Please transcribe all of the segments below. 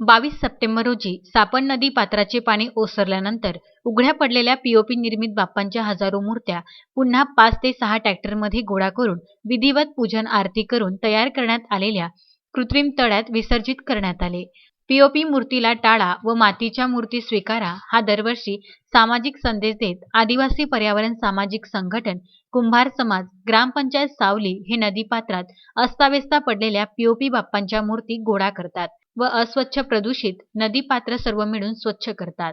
बावीस सप्टेंबर रोजी सापन नदी पात्राचे पाणी ओसरल्यानंतर उघड्या पडलेल्या पीओपी निर्मित बाप्पांच्या हजारो मूर्त्या पुन्हा पाच ते सहा ट्रॅक्टरमध्ये गोळा करून विधिवत पूजन आरती करून तयार करण्यात आलेल्या कृत्रिम तळ्यात विसर्जित करण्यात आले. पीओपी मूर्तीला टाळा व मातीच्या मूर्ती स्वीकारा हा दरवर्षी सामाजिक संदेश देत आदिवासी पर्यावरण सामाजिक संघटन कुंभार समाज ग्रामपंचायत सावली हे नदीपात्रात अस्ताव्यस्ता पडलेल्या पीओपी बाप्पांच्या मूर्ती गोळा करतात. व अस्वच्छ प्रदूषित नदीपात्र सर्व मिळून स्वच्छ करतात.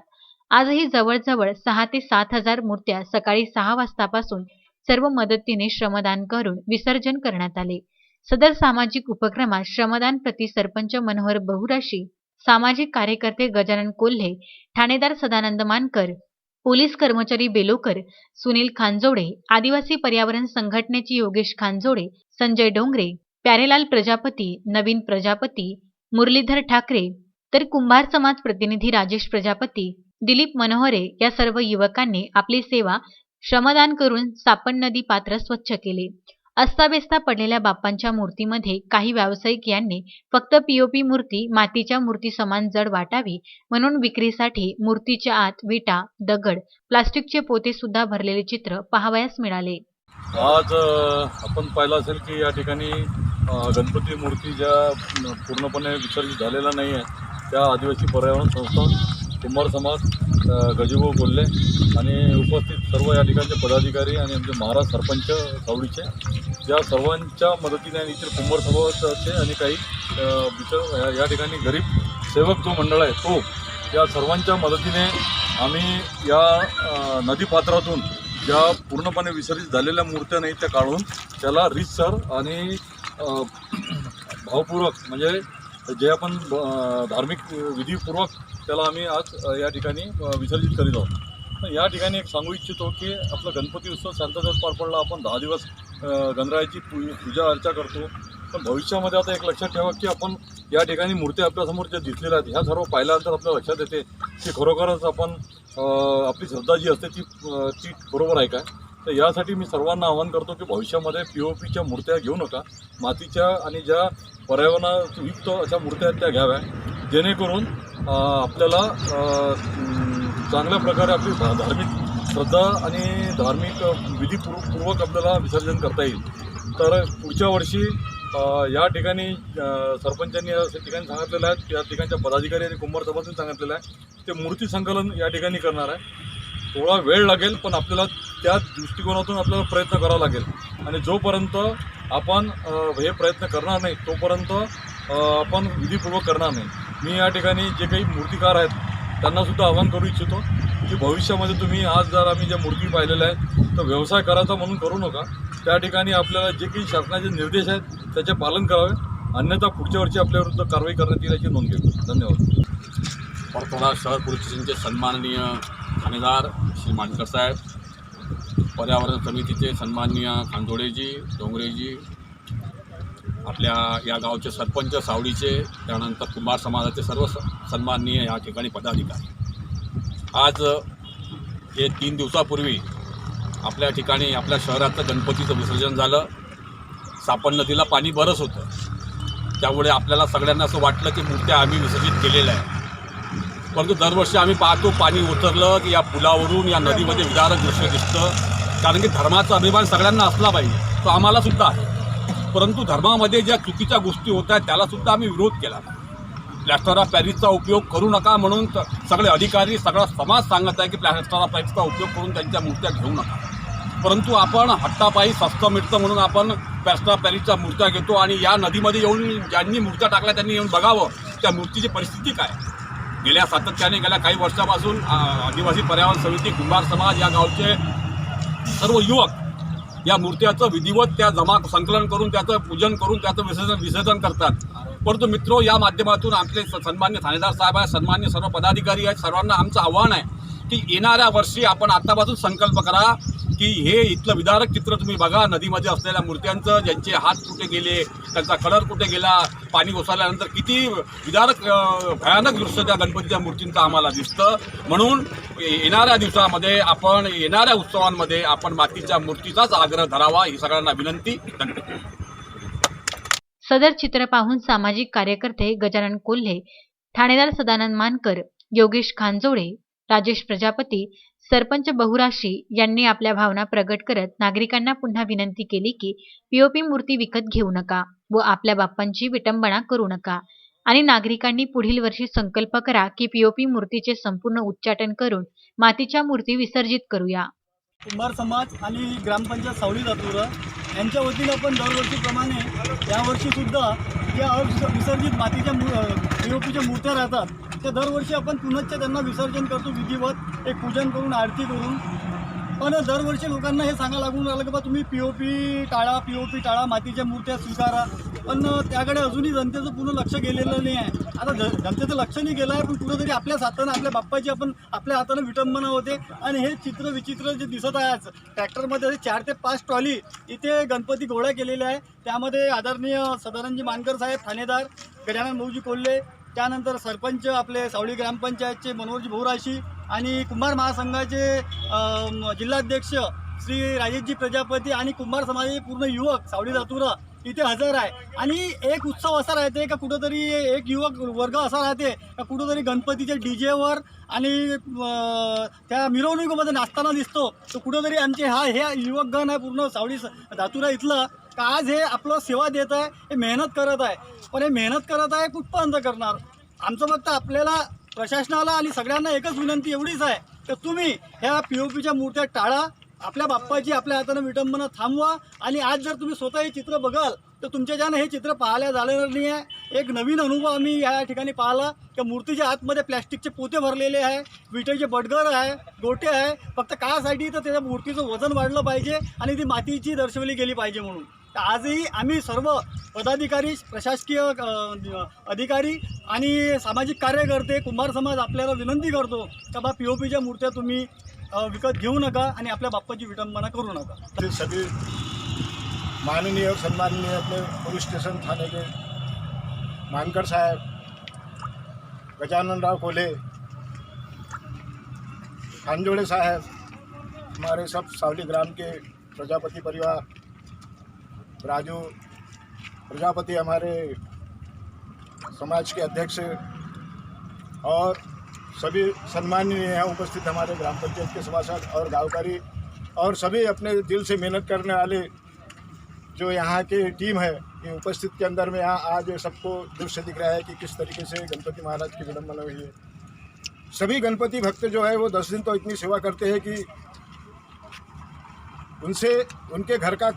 आजही जवळजवळ सहा ते सात हजार मूर्त्या सकाळी सहा वाजतापासून सर्व मदतीने श्रमदान करून विसर्जन करण्यात आले. सदर सामाजिक उपक्रमात श्रमदान प्रति सरपंच मनोहर बहुराशी सामाजिक कार्यकर्ते गजानन कोल्हे ठाणेदार सदानंद मानकर पोलीस कर्मचारी बेलोकर सुनील खानजोडे आदिवासी पर्यावरण संघटनेचे योगेश खानजोडे संजय डोंगरे प्यारेलाल प्रजापती नवीन प्रजापती मुरलीधर ठाकरे तर कुंभार समाज प्रतिनिधी राजेश प्रजापती दिलीप मनोहरे या सर्व युवकांनी आपली सेवा श्रमदान करून सापन नदी पात्र स्वच्छ केले. अस्ताव्यस्ता पडलेल्या बाप्पांच्या मूर्तीमध्ये काही व्यावसायिक यांनी फक्त पीओपी मूर्ती मातीच्या मूर्ती समान जड वाटावी म्हणून विक्रीसाठी मूर्तीच्या आत विटा दगड प्लास्टिकचे पोते सुद्धा भरलेले चित्र पाहावयास मिळाले. आज आपण पाहिलं असेल की या ठिकाणी गणपती मूर्ती ज्या पूर्णपणे विसर्जित झालेल्या नाही आहे त्या आदिवासी पर्यावरण संस्था कुंभार समाज अ, बोलले आणि उपस्थित सर्व या ठिकाणचे पदाधिकारी आणि आमचे महाराज सरपंच सावळीचे या सर्वांच्या मदतीने आणि इतर कुंभार समाजाचे आणि काही अ, या- या ठिकाणी गरीब सेवक जो मंडळ आहे तो या सर्वांच्या मदतीने आम्ही या नदीपात्रातून ज्या पूर्णपणे विसर्जित झालेल्या मूर्त्या नाहीत त्या काढून त्याला रीतसर आणि भावपूर्वक म्हणजे जे आपण धार्मिक विधीपूर्वक त्याला आम्ही आज या ठिकाणी विसर्जित करीत आहोत. या ठिकाणी एक सांगू इच्छितो की आपला गणपती उत्सव शांततेत पार पडला आपण दहा दिवस गणरायाची पू पूजा अर्चा करतो. पण भविष्यामध्ये आता एक लक्षात ठेवा की आपण या ठिकाणी मूर्त्या आपल्यासमोर ज्या दिसलेल्या आहेत. ह्या सर्व पाहिल्यानंतर आपल्या लक्षात येते की खरोखरच आपण आपली श्रद्धा जी असते ती ती बरोबर आहे काय तर यासाठी मी सर्वांना आवाहन करतो की भविष्यामध्ये पी ओ पीच्या मूर्त्या घेऊ नका. मातीच्या आणि ज्या पर्यावरणायुक्त अशा मूर्त्या आहेत त्या घ्याव्या. जेणेकरून आपल्याला चांगल्या प्रकारे आपली धार्मिक श्रद्धा आणि धार्मिक विधीपूर्व पूर्वक आपल्याला विसर्जन करता येईल. तर पुढच्या वर्षी या ठिकाणी सरपंचांनी या ठिकाणी सांगितलेलं आहे या ठिकाणच्या पदाधिकारी आणि कुंभार सभासून सांगितलेलं आहे ते मूर्ती संकलन या ठिकाणी करणार आहे. थोडा वेळ लागेल पण आपल्याला त्या दृष्टिकोनातून आपल्याला प्रयत्न करावा लागेल. आणि जोपर्यंत आपण हे प्रयत्न करणार नाही तोपर्यंत आपण विधीपूर्वक करणार नाही. मी या ठिकाणी जे काही मूर्तिकार आहेत त्यांनासुद्धा आवाहन करू इच्छितो की भविष्यामध्ये तुम्ही आज जर आम्ही ज्या मूर्ती पाहिलेल्या आहेत तर व्यवसाय करायचा म्हणून करू नका. त्या ठिकाणी आपल्याला जे काही शासनाचे निर्देश आहेत त्याचे पालन करावे. अन्यथा पुढच्या वर्षी आपल्याविरुद्ध कारवाई करण्यात येईल याची नोंद घेतो धन्यवाद. परतोडा शहर पोलीस स्टेशनचे सन्माननीय ठाणेदार श्री मानकर साहेब पर्यावरण समितीचे सन्माननीय खांदोडेजी डोंगरेजी आपल्या या गावचे सरपंच सावडीचे त्यानंतर कुंभार समाजाचे सर्व स सन्माननीय या ठिकाणी पदाधिकारी. आज हे तीन दिवसापूर्वी आपल्या ठिकाणी आपल्या शहराचं गणपतीचं विसर्जन झालं. सापन नदीला पाणी बरंच होतं. त्यामुळे आपल्याला सगळ्यांना असं वाटलं की मूर्त्या आम्ही विसर्जित केलेल्या आहे परंतु दरवर्षी आम्ही पाहतो पाणी उतरलं की या पुलावरून या नदीमध्ये विदारक दृश्य दिसतं. कारण की धर्माचा अभिमान सगळ्यांना असला पाहिजे. तो आम्हालासुद्धा आहे. परंतु धर्मामध्ये ज्या चुकीच्या गोष्टी होत आहेत आम्ही विरोध केला. प्लॅस्टर ऑफ पॅरिसचा उपयोग करू नका म्हणून सगळे अधिकारी सगळा समाज सांगत आहे की प्लॅस्टर ऑफ पॅरिसचा उपयोग करून त्यांच्या मूर्त्या घेऊ नका. परंतु आपण हट्टापायी स्वस्त मिळतं म्हणून आपण पॅस्टा पॅरिसचा मूर्त्या घेतो आणि या नदीमध्ये येऊन ज्यांनी मूर्त्या टाकल्या त्यांनी येऊन बघावं त्या मूर्तीची परिस्थिती काय गेल्या सातत्याने गेल्या काही वर्षापासून आदिवासी पर्यावरण समिती कुंभार समाज या गावचे सर्व युवक या मूर्त्याचं विधिवत त्या जमा संकलन करून त्याचं पूजन करून त्याचं विसर्जन विसर्जन करतात. परंतु मित्रो या माध्यमातून आपले सन्मान्य थानेदार साहेब आहेत सन्मान्य सर्व पदाधिकारी आहेत सर्वांना आमचं आव्हान आहे की येणाऱ्या वर्षी आपण आत्तापासून संकल्प करा की हे इथलं विदारक चित्र तुम्ही बघा नदीमध्ये असलेल्या मूर्त्यांचं ज्यांचे हात कुठे गेले त्यांचा कलर कुठे गेला पाणी ओसरल्यानंतर किती विदारक भयानक दृश्य त्या गणपतीच्या मूर्तींचं आम्हाला दिसतं. म्हणून येणाऱ्या दिवसामध्ये आपण येणाऱ्या उत्सवांमध्ये आपण मातीच्या मूर्तीचाच आग्रह धरावा ही सगळ्यांना विनंती. सदर चित्र पाहून सामाजिक कार्यकर्ते गजानन कोल्हे ठाणेदार सदानंद मानकर योगेश खांजोडे राजेश प्रजापती सरपंच बहुराशी यांनी आपल्या भावना प्रगट करत नागरिकांना पुन्हा विनंती केली की पीओपी मूर्ती विकत घेऊ नका व आपल्या बाप्पांची विटंबना करू नका. आणि नागरिकांनी पुढील वर्षी संकल्प करा की पीओपी मूर्तीचे संपूर्ण उच्चाटन करून मातीच्या मूर्ती विसर्जित करूया. कुंभार समाज आणि ग्रामपंचायत सावळी जातूर यांच्या वतीनं आपण दरवर्षीप्रमाणे यावर्षीसुद्धा या विसर्जित मातीच्या पीओपीच्या मूर्त्या राहतात तर दरवर्षी आपण पुनश्च त्यांना विसर्जन करतो विधिवत एक पूजन करून आरती करून. पण दरवर्षी लोकांना हे सांगा लागून राहिलं की बा तुम्ही पी ओ पी टाळा पी ओ पी टाळा मातीच्या मूर्त्या स्वीकारा. पण त्याकडे अजूनही जनतेचं पूर्ण लक्ष गेलेलं नाही आहे. आता जनतेचं लक्ष नाही गेलं आहे पण कुठंतरी आपल्याच हातानं आपल्या बाप्पाची आपण आपल्या हातानं विटंबना होते. आणि हे चित्र विचित्र जे दिसत आहे आज ट्रॅक्टरमध्ये चार ते पाच ट्रॉली इथे गणपती गोळा केलेले आहे. त्यामध्ये आदरणीय सदानंदजी मानकर साहेब ठाणेदार गजानन भाऊजी कोल्हे त्यानंतर सरपंच आपले सावळी ग्रामपंचायतचे मनोहरजी भोराशी आणि कुंभार महासंघाचे जिल्हाध्यक्ष श्री राजेशजी प्रजापती आणि कुंभार समाजाचे पूर्ण युवक सावळी धातुरा इथे हजर आहे. आणि एक उत्सव असा राहते का कुठंतरी एक युवक वर्ग असा राहते का कुठंतरी गणपतीच्या डी जेवर आणि त्या मिरवणुकीमध्ये नाचताना दिसतो. तर कुठंतरी आमचे हा हे युवकगण आहे पूर्ण सावळी स- इथलं. का आज हे आपलं सेवा देत आहे हे मेहनत करत आहे? पण हे मेहनत करत आहे कुठपर्यंत करणार? आमचं फक्त आपल्याला प्रशासनाला आणि सगळ्यांना एकच विनंती एवढीच आहे तर तुम्ही ह्या पी ओ पीच्या मूर्त्या टाळा आपल्या बाप्पाची आपल्या हातानं विटंबना थांबवा आणि आज जर तुम्ही स्वतः हे चित्र बघाल तर तुमच्या ज्यानं हे चित्र पाहायला झालेलं नाही आहे एक नवीन अनुभव आम्ही या ठिकाणी पाहिला त्या मूर्तीच्या आतमध्ये प्लॅस्टिकचे पोते भरलेले आहे विटेचे बडगर आहे गोटे आहे फक्त कासाठी तर त्याच्या मूर्तीचं वजन वाढलं पाहिजे आणि ती मातीची दर्शवली गेली पाहिजे म्हणून. तर आजही आम्ही सर्व पदाधिकारी प्रशासकीय अधिकारी आणि सामाजिक कार्यकर्ते कुंभार समाज आपल्याला विनंती करतो का बा पी ओ पीच्या मूर्त्या तुम्ही विकत घेऊ नका आणि आपल्या बाप्पाची विटंबना करू नका. सगळे माननीय सन्माननीय आपले पोलीस स्टेशन ठाण्याचे मानकर साहेब गजाननराव कोल्हे खानजोड़े साहब हमारे सब सावली ग्राम के प्रजापति परिवार राजू, प्रजापति हमारे समाज के अध्यक्ष और सभी सम्माननीय यहाँ उपस्थित हमारे ग्राम पंचायत के सभासद और गाँवकारी और सभी अपने दिल से मेहनत करने वाले जो यहाँ के टीम है, ये उपस्थित के अंदर में यहाँ आज सबको दृश्य दिख रहा है कि किस तरीके से गणपति महाराज की विडम्बना हुई है। सभी गणपति भक्त जो है, वो दस दिन तो इतनी सेवा करते हैं कि उनसे, उनके घर का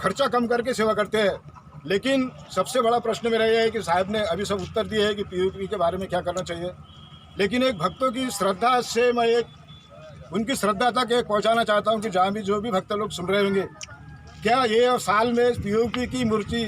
खर्चा कम करके सेवा करते हैं। लेकिन सबसे बड़ा प्रश्न मेरा यह है कि साहब ने अभी सब उत्तर दिए है कि पीओपी के बारे में क्या करना चाहिए। लेकिन एक भक्तों की श्रद्धा से मैं एक, उनकी श्रद्धा तक एक पहुंचाना चाहता हूँ कि जहाँ भी जो भी भक्त लोग सुन रहे होंगे, क्या ये साल में पीओपी की मूर्ति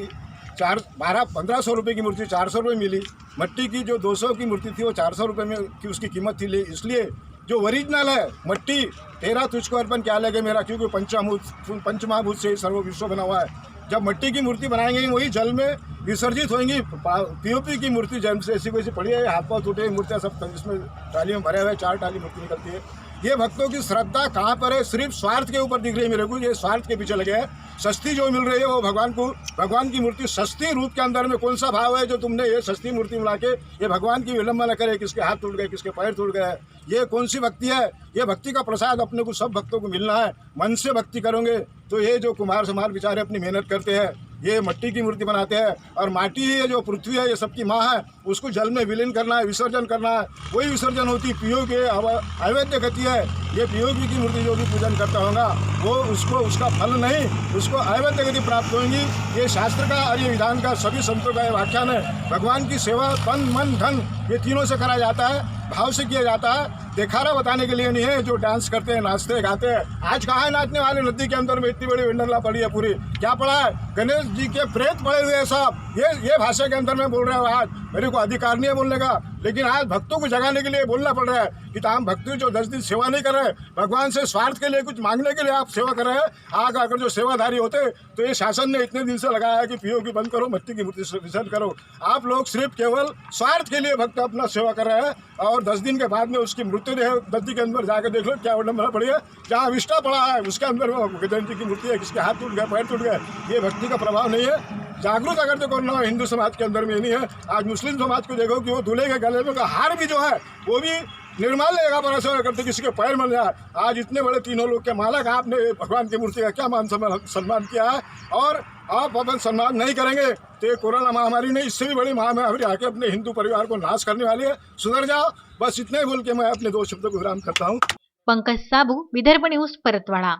चार, बारह, पंद्रह सौ रुपये की मूर्ति चार सौ रुपये मिली? मट्टी की जो दो सौ की मूर्ति थी, वो चार सौ रुपये में की उसकी कीमत थी ले, इसलिए जो ओरिजिनल है, मट्टी, तेरा तुझको अर्पण क्या लगे मेरा? क्योंकि पंचमूत पंचमहाभूत से सर्व विश्व बना हुआ है। जब मट्टी की मूर्ति बनाएँगे, वही जल में विसर्जित होंगी पीओपी की मूर्ति जन्म से ऐसी वैसी पड़ी है हाथ पाँव टूटे, मूर्तियाँ सब, इसमें टाली में भरे हुए चार टाली मूर्ति निकलती है। ये भक्तों की श्रद्धा कहाँ पर है? सिर्फ़ स्वार्थ के ऊपर दिख रही है मेरे को ये स्वार्थ के पीछे लगे हैं। सस्ती जो मिल रही है वो भगवान को, भगवान की मूर्ति सस्ती रूप के अंदर में कौन सा भाव है जो तुमने ये सस्ती मूर्ति मिला के, ये भगवान की विलंबना करे, किसके हाथ टूट गए, किसके पैर टूट गए। ये कौन सी भक्ति है? ये भक्ति का प्रसाद अपने को सब भक्तों को मिलना है। मन से भक्ति करोगे तो ये जो कुमार समार बेचारे अपनी मेहनत करते हैं ये मट्टी की मूर्ति बनाते हैं और माटी ये जो पृथ्वी है, ये सबकी माँ है, उसको जल में विलीन करना है, विसर्जन करना है। वही विसर्जन होती पीओ के अवैध गति है, ये पीओपी की मूर्ति जो भी पूजन करता होगा, वो उसको, उसका फल नहीं, उसको अवैध गति प्राप्त होगी। ये शास्त्र का और ये विधान का सभी संतों का ये व्याख्यान है। भगवान की सेवा, तन, मन, धन, ये तीनों से करा जाता है। भाव से किया जाता है। दिखारा बताने के लिए नहीं है, जो डांस करते हैं, नाचते हैं गाते हैं। आज कहाँ है नाचने वाले? नदी के अंदर में इतनी बड़ी विंडरला पड़ी है पूरी। क्या पड़ा है? गणेश जी के प्रेत पड़े हुए हैं सब ये ये भाषा के अंदर में बोल रहा हूँ, आज मेरे को अधिकार नहीं है बोलने का, लेकिन आज भक्तों को जगाने के लिए बोलना पड़ रहा है कि ताम भक्ति जो दस दिन सेवा नहीं कर रहे, भगवान से स्वार्थ के लिए, कुछ मांगने के लिए आप सेवा कर रहे हैं, आग अगर जो सेवाधारी होते तो ये शासन ने इतने दिन से लगाया है कि पीओ की बंद करो, मट्टी की मूर्ति विसर्जन करो। आप लोग सिर्फ़ केवल स्वार्थ के लिए भक्त अपना सेवा कर रहे हैं, और दस दिन के बाद में उसकी मृत्यु मृत्युदेह नदी के अंदर जाकर देख लो, क्या विडम्बना पड़ी है, जहाँ विष्टा पड़ा है, उसके अंदर वो गजानन जी की मूर्ति है, किसके हाथ टूट गए, पैर टूट गए, ये भक्ति का प्रभाव नहीं है। जागरूक अगर देखो ना हिंदू समाज के अंदर में नहीं है। आज मुस्लिम समाज को देखो कि वो दूल्हे के गले में का हार भी जो है, वो भी निर्माण लेगा पर ऐसा करते किसी के पैर मिल जाए आज इतने बड़े तीनों लोग के मालक आपने भगवान की मूर्ति का क्या मान सम्मान सम्मान किया है? और आप अपन सम्मान नहीं करेंगे तो ये कोरोना महामारी ने इससे भी बड़ी महामारी आके अपने हिंदू परिवार को नाश करने वाली है। सुधर जाओ, बस इतने ही बोल के मैं अपने दो शब्दों को विराम करता हूँ। पंकज साबू, विदर्भ न्यूज़, परतवाडा।